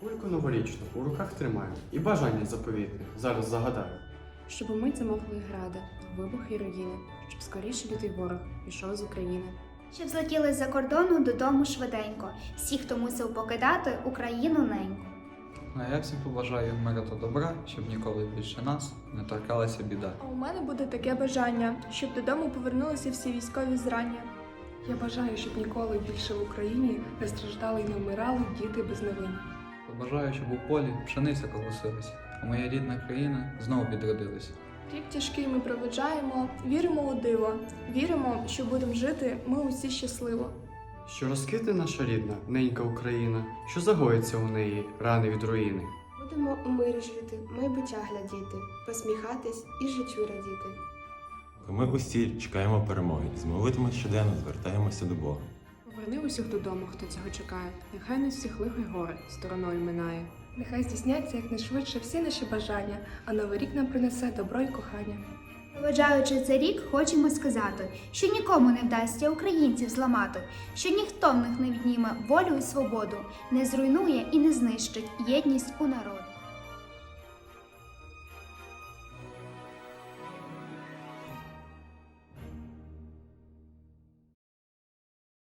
Кульку новорічну у руках тримаю і бажання заповітне. Зараз загадаю. Щоб умить замовкли гради, вибух і руїни, щоб скоріше лютий ворог пішов з України. Щоб злетіли за кордону додому швиденько. Всі, хто мусив покидати Україну неньку. А я всім побажаю миру та добра, щоб ніколи більше нас не торкалася біда. А у мене буде таке бажання, щоб додому повернулися всі військові зрання. Я бажаю, щоб ніколи більше в Україні не страждали і не вмирали діти без новин. Побажаю, щоб у полі пшениця колосилась, а моя рідна країна знову відродилась. Рік тяжкий ми проведжаємо, віримо у диво, віримо, що будемо жити ми усі щасливо. Що розквітне наша рідна, ненька Україна, що загоїться у неї рани від руїни. Будемо у мирі жити, майбуття глядіти, посміхатись і життю радіти. Ми усі чекаємо перемоги і з молитвами щоденно звертаємося до Бога. Поверни усіх додому, хто цього чекає. Нехай не всіх лихо й горе стороною минає. Нехай здійсняться якнайшвидше всі наші бажання, а новий рік нам принесе добро і кохання. Проведжаючи цей рік, хочемо сказати, що нікому не вдасться українців зламати, що ніхто в них не відніме волю і свободу, не зруйнує і не знищить єдність у народу.